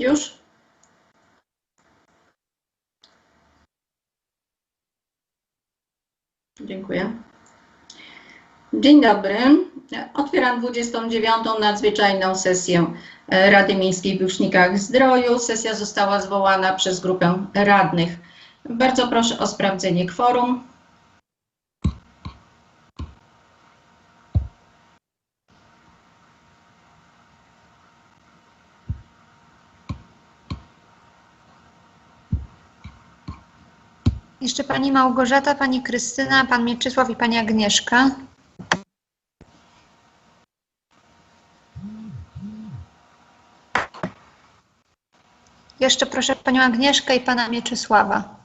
Już? Dziękuję. Dzień dobry. Otwieram 29. nadzwyczajną sesję e, Rady Miejskiej w Jusznikach Zdroju. Sesja została zwołana przez grupę radnych. Bardzo proszę o sprawdzenie kworum. Jeszcze pani Małgorzata, pani Krystyna, pan Mieczysław i pani Agnieszka. Jeszcze proszę panią Agnieszkę i pana Mieczysława.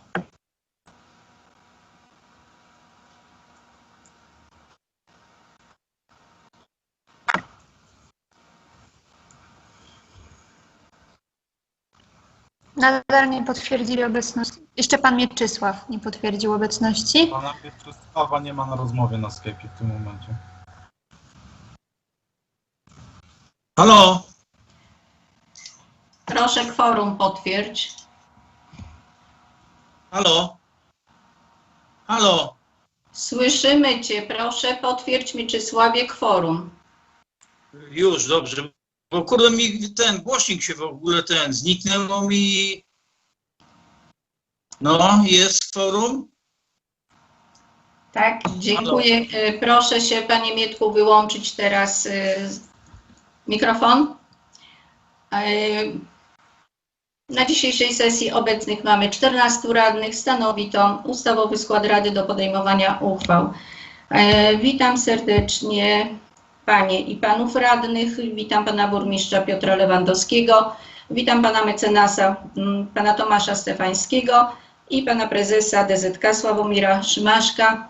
Nadal nie potwierdzili obecności. Jeszcze pan Mieczysław nie potwierdził obecności. Pana Mieczysława nie ma na rozmowie na Skype'ie w tym momencie. Halo? Proszę kworum potwierdź. Halo? Halo? Słyszymy Cię. Proszę potwierdź Mieczysławie kworum. Już, dobrze. Bo kurde mi ten głośnik się w ogóle ten zniknęło mi. No, jest forum? Tak, dziękuję. Y, Proszę się, Panie Mietku, wyłączyć teraz y, mikrofon. Y, Na dzisiejszej sesji obecnych mamy 14 radnych. Stanowi to ustawowy skład Rady do podejmowania uchwał. Witam serdecznie Panie i Panów radnych. Witam Pana Burmistrza Piotra Lewandowskiego. Witam Pana mecenasa, mm, Pana Tomasza Stefańskiego i Pana Prezesa DZK Sławomira Szymaszka.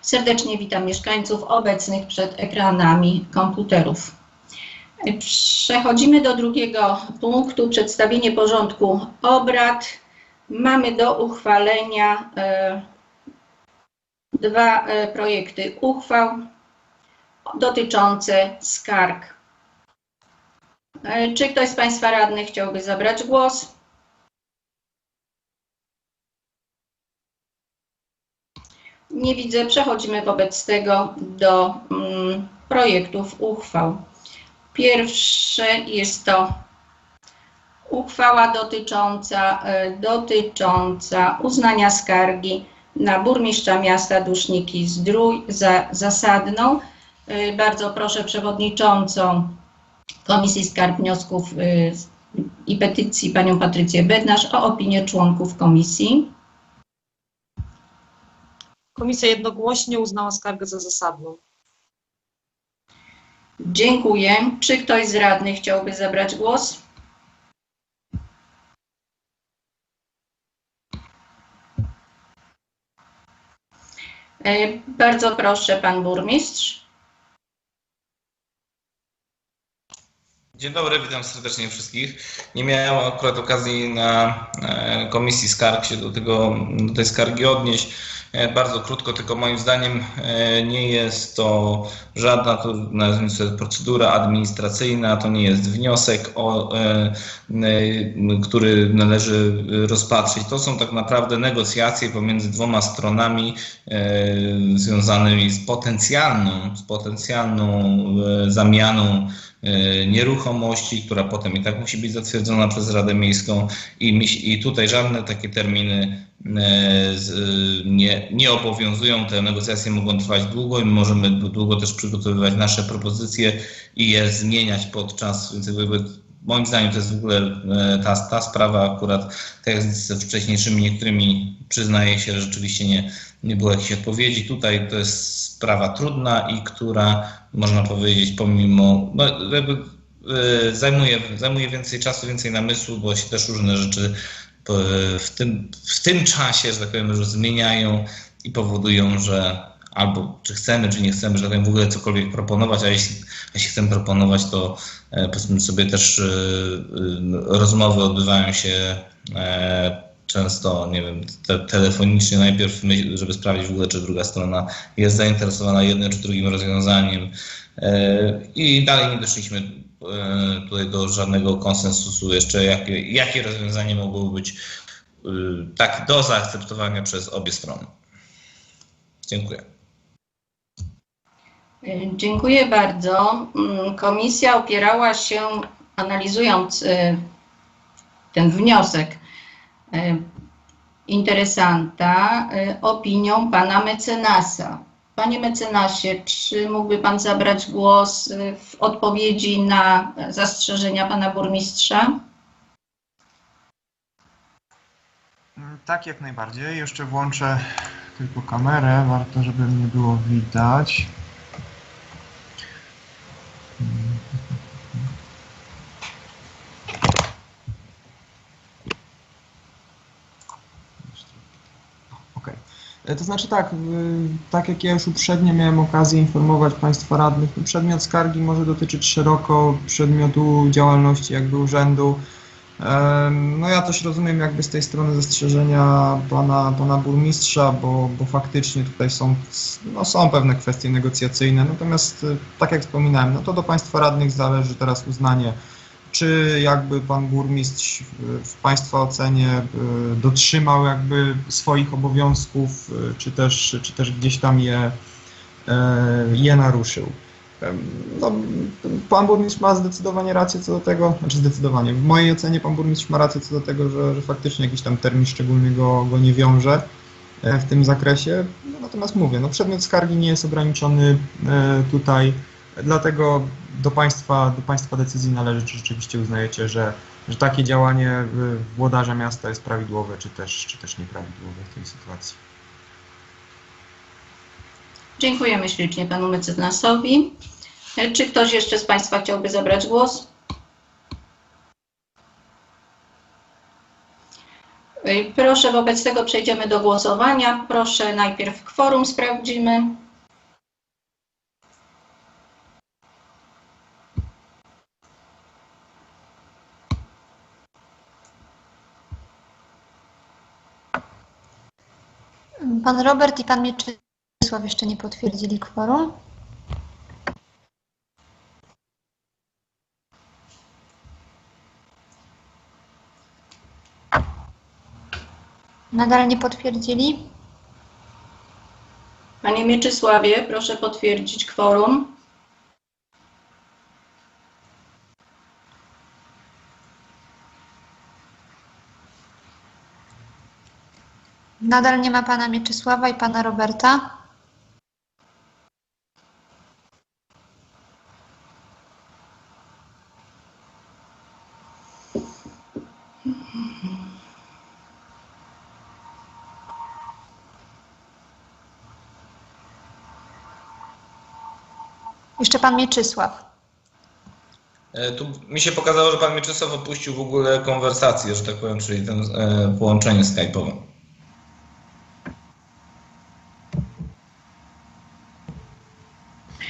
Serdecznie witam mieszkańców obecnych przed ekranami komputerów. Przechodzimy do drugiego punktu, przedstawienie porządku obrad. Mamy do uchwalenia e, dwa e, projekty uchwał dotyczące skarg. E, Czy ktoś z Państwa radnych chciałby zabrać głos? Nie widzę. Przechodzimy wobec tego do mm, projektów uchwał. Pierwsze jest to uchwała dotycząca, e, dotycząca uznania skargi na burmistrza miasta Duszniki Zdrój za zasadną. E, Bardzo proszę przewodniczącą Komisji Skarg Wniosków e, i Petycji panią Patrycję Bednarz o opinię członków komisji. Komisja jednogłośnie uznała skargę za zasadną. Dziękuję. Czy ktoś z radnych chciałby zabrać głos? E, Bardzo proszę, pan burmistrz. Dzień dobry, witam serdecznie wszystkich. Nie miałem akurat okazji na e, komisji skarg się do, tego, do tej skargi odnieść. E, Bardzo krótko, tylko moim zdaniem e, nie jest to żadna to, procedura administracyjna, to nie jest wniosek, o, e, który należy rozpatrzyć. To są tak naprawdę negocjacje pomiędzy dwoma stronami związanymi z potencjalną, z potencjalną zamianą nieruchomości, która potem i tak musi być zatwierdzona przez Radę Miejską i, i tutaj żadne takie terminy nie, nie obowiązują. Te negocjacje mogą trwać długo i my możemy długo też przygotowywać nasze propozycje i je zmieniać podczas, moim zdaniem to jest w ogóle e, ta, ta sprawa akurat, tak jak ze wcześniejszymi niektórymi przyznaję się, że rzeczywiście nie, nie było jakichś odpowiedzi. Tutaj to jest sprawa trudna i która można powiedzieć pomimo, no jakby e, zajmuje, zajmuje więcej czasu, więcej namysłu, bo się też różne rzeczy w tym, w tym czasie, że tak powiem, że zmieniają i powodują, że albo czy chcemy, czy nie chcemy, że tak w ogóle cokolwiek proponować, a jeśli, jeśli chcemy proponować, to e, powiedzmy sobie też e, e, rozmowy odbywają się często, nie wiem, te, telefonicznie najpierw, żeby sprawdzić w ogóle, czy druga strona jest zainteresowana jednym czy drugim rozwiązaniem. I dalej nie doszliśmy tutaj do żadnego konsensusu jeszcze, jakie, jakie rozwiązanie mogłoby być e, tak do zaakceptowania przez obie strony. Dziękuję. Y, Dziękuję bardzo. Mm, Komisja opierała się, analizując ten wniosek interesanta, opinią pana mecenasa. Panie mecenasie, czy mógłby pan zabrać głos y, w odpowiedzi na zastrzeżenia pana burmistrza? Mm, Tak, jak najbardziej. Jeszcze włączę tylko kamerę, warto, żeby mnie było widać. To znaczy tak, tak jak ja już uprzednio miałem okazję informować Państwa radnych, przedmiot skargi może dotyczyć szeroko przedmiotu działalności jakby urzędu. No ja też rozumiem jakby z tej strony zastrzeżenia pana, pana burmistrza, bo, bo faktycznie tutaj są, no są pewne kwestie negocjacyjne, natomiast y, tak jak wspominałem, no to do państwa radnych zależy teraz uznanie, czy jakby pan burmistrz w- państwa ocenie y, dotrzymał jakby swoich obowiązków, y, czy też, czy też gdzieś tam je, e, je naruszył. No, pan burmistrz ma zdecydowanie rację co do tego, znaczy zdecydowanie, w mojej ocenie pan burmistrz ma rację co do tego, że, że faktycznie jakiś tam termin szczególny go, go nie wiąże e, w tym zakresie. No, natomiast mówię, no przedmiot skargi nie jest ograniczony e, tutaj, dlatego do państwa, do państwa decyzji należy, czy rzeczywiście uznajecie, że, że takie działanie e, włodarza miasta jest prawidłowe, czy też, czy też nieprawidłowe w tej sytuacji. Dziękujemy ślicznie panu mecenasowi. E, Czy ktoś jeszcze z państwa chciałby zabrać głos? Y, Proszę, wobec tego przejdziemy do głosowania. Proszę najpierw kworum sprawdzimy. Pan Robert i pan Mieczysław jeszcze nie potwierdzili kworum. Nadal nie potwierdzili? Panie Mieczysławie, proszę potwierdzić kworum. Nadal nie ma pana Mieczysława i pana Roberta? Jeszcze pan Mieczysław. E, Tu mi się pokazało, że pan Mieczysław opuścił w ogóle konwersację, że tak powiem, czyli ten e, połączenie skype'owe.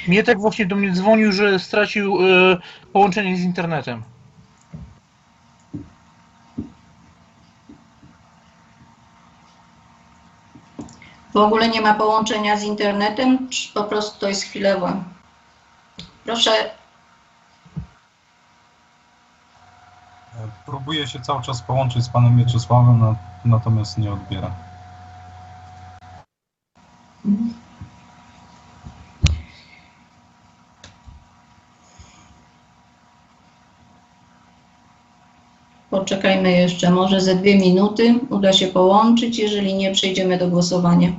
Mietek właśnie do mnie dzwonił, że stracił e, połączenie z internetem. W ogóle nie ma połączenia z internetem, czy po prostu to jest chwilowe? Proszę, Próbuję się cały czas połączyć z panem Mieczysławem, na- natomiast nie odbiera. Poczekajmy jeszcze, może ze dwie minuty uda się połączyć, jeżeli nie przejdziemy do głosowania.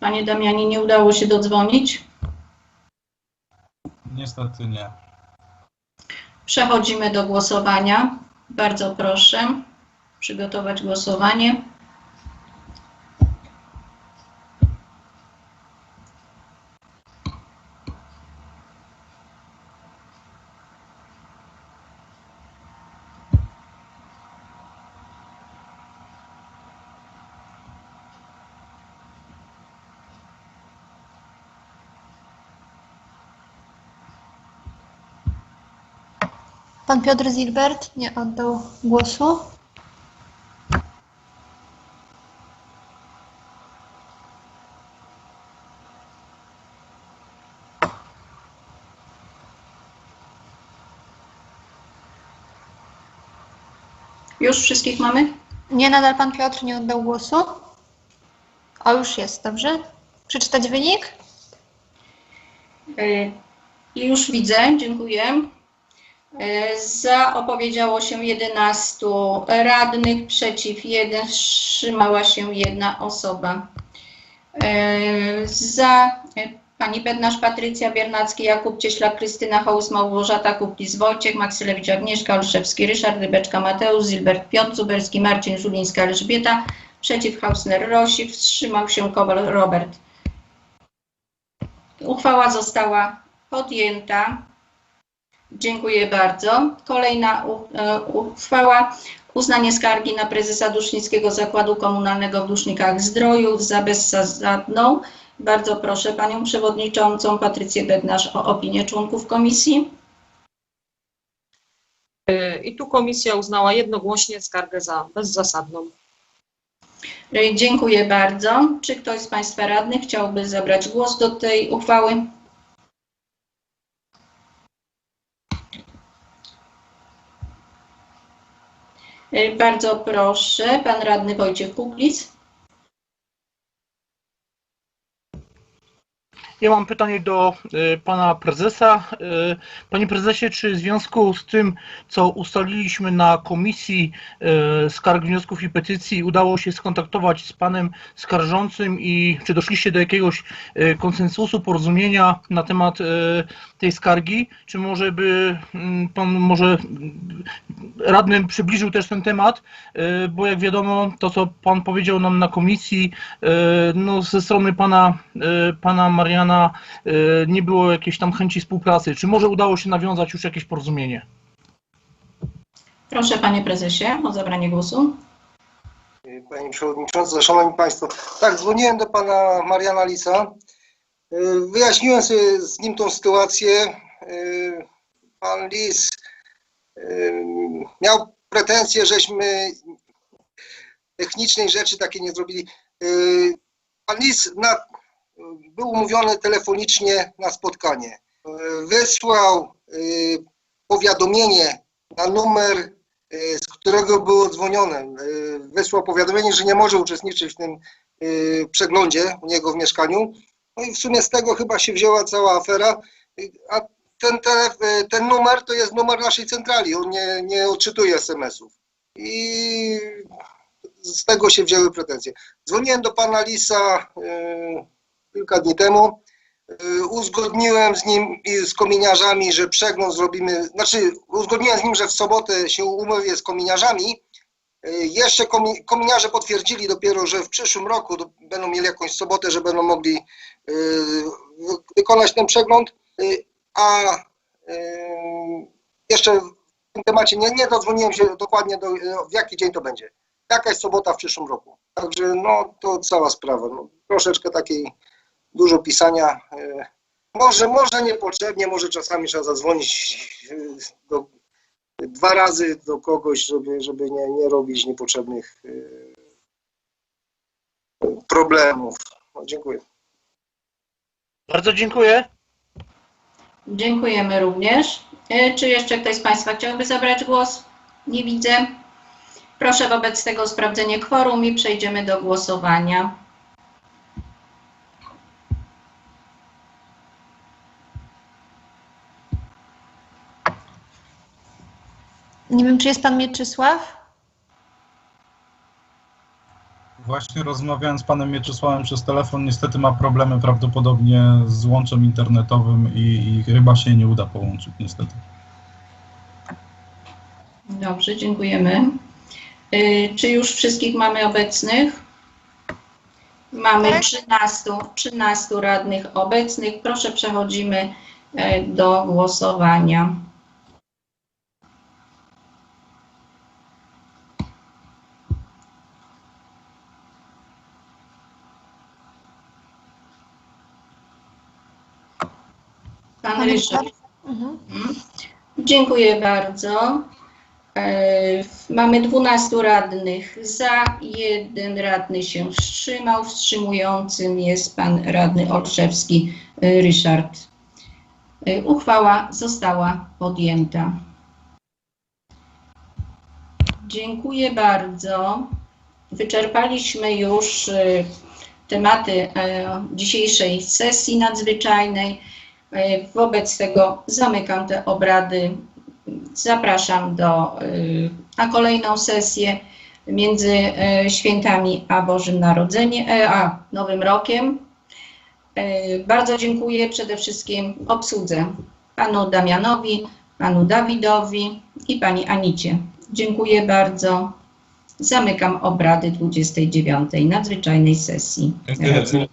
Panie Damianie, nie udało się dodzwonić? Niestety nie. Przechodzimy do głosowania. Bardzo proszę przygotować głosowanie. Pan Piotr Zilbert nie oddał głosu. Już wszystkich mamy? Nie, nadal pan Piotr nie oddał głosu. O, już jest, dobrze? Przeczytać wynik? Y, Już widzę, dziękuję. Y, Za opowiedziało się 11 radnych, przeciw 1, wstrzymała się jedna osoba. Y, Za y, pani Bednarz, Patrycja Biernacki, Jakub Cieślak, Krystyna Hołus, Małgorzata Kuplis, Wojciech, Maksylewicz, Agnieszka Olszewski, Ryszard Rybeczka, Mateusz, Zilbert, Piotr Zuberski, Marcin Żulińska, Elżbieta, przeciw Hausner, Rosik, wstrzymał się Kowal, Robert. Uchwała została podjęta. Dziękuję bardzo. Kolejna e, uchwała. Uznanie skargi na prezesa Dusznickiego Zakładu Komunalnego w Dusznikach Zdroju za bezzasadną. Bardzo proszę panią przewodniczącą Patrycję Bednarz o opinię członków komisji. Y, I tu komisja uznała jednogłośnie skargę za bezzasadną. E, Dziękuję bardzo. Czy ktoś z państwa radnych chciałby zabrać głos do tej uchwały? Bardzo proszę, pan radny Wojciech Kuklis. Ja mam pytanie do y, pana prezesa. Y, Panie prezesie, czy w związku z tym, co ustaliliśmy na komisji y, skarg, wniosków i petycji, udało się skontaktować z panem skarżącym i czy doszliście do jakiegoś konsensusu, porozumienia na temat tej skargi? Czy może by mm, pan może radnym przybliżył też ten temat? Bo jak wiadomo, to co pan powiedział nam na komisji, no ze strony pana, pana Mariana y, nie było jakiejś tam chęci współpracy. Czy może udało się nawiązać już jakieś porozumienie? Proszę panie prezesie o zabranie głosu. Panie Przewodniczący, Szanowni Państwo. Tak, dzwoniłem do Pana Mariana Lisa. Y, Wyjaśniłem sobie z nim tą sytuację. Y, Pan Lis miał pretensje, żeśmy technicznej rzeczy takie nie zrobili. Pan Lis na, był umówiony telefonicznie na spotkanie. Wysłał y, powiadomienie na numer y, z którego było dzwonione. Y, Wysłał powiadomienie, że nie może uczestniczyć w tym przeglądzie u niego w mieszkaniu. No i w sumie z tego chyba się wzięła cała afera. A ten, ten numer to jest numer naszej centrali. On nie, nie odczytuje SMS-ów. I z tego się wzięły pretensje. Dzwoniłem do pana Lisa y, kilka dni temu. Y, Uzgodniłem z nim i z kominiarzami, że przegląd zrobimy, znaczy uzgodniłem z nim, że w sobotę się umówię z kominiarzami. Y, Jeszcze komi- kominiarze potwierdzili dopiero, że w przyszłym roku będą mieli jakąś sobotę, że będą mogli y, wy- wykonać ten przegląd. A jeszcze w tym temacie nie, nie dodzwoniłem się dokładnie, do, w jaki dzień to będzie. Jakaś sobota w przyszłym roku. Także no to cała sprawa. No, troszeczkę takiej dużo pisania. e, Może, może niepotrzebnie, może czasami trzeba zadzwonić e, do, dwa razy do kogoś, żeby, żeby nie, nie robić niepotrzebnych e, problemów. No, dziękuję. Bardzo dziękuję. Dziękujemy również. Czy jeszcze ktoś z Państwa chciałby zabrać głos? Nie widzę. Proszę wobec tego o sprawdzenie kworum i przejdziemy do głosowania. Nie wiem, czy jest pan Mieczysław? Właśnie rozmawiałem z panem Mieczysławem przez telefon. Niestety ma problemy prawdopodobnie z łączem internetowym i, i chyba się nie uda połączyć, niestety. Dobrze, dziękujemy. Y, Czy już wszystkich mamy obecnych? Mamy Tak. 13, 13 radnych obecnych. Proszę, przechodzimy e, do głosowania. Pan Ryszard. Mhm. Dziękuję bardzo. E, Mamy 12 radnych za, jeden radny się wstrzymał. Wstrzymującym jest pan radny Olszewski e, Ryszard. E, Uchwała została podjęta. Dziękuję bardzo. Wyczerpaliśmy już tematy dzisiejszej sesji nadzwyczajnej. E, Wobec tego zamykam te obrady. Zapraszam do, y, na kolejną sesję między y, świętami a Bożym Narodzeniem, e, a Nowym Rokiem. E, Bardzo dziękuję przede wszystkim obsłudze panu Damianowi, panu Dawidowi i pani Anicie. Dziękuję bardzo. Zamykam obrady 29. nadzwyczajnej sesji Miejskiej.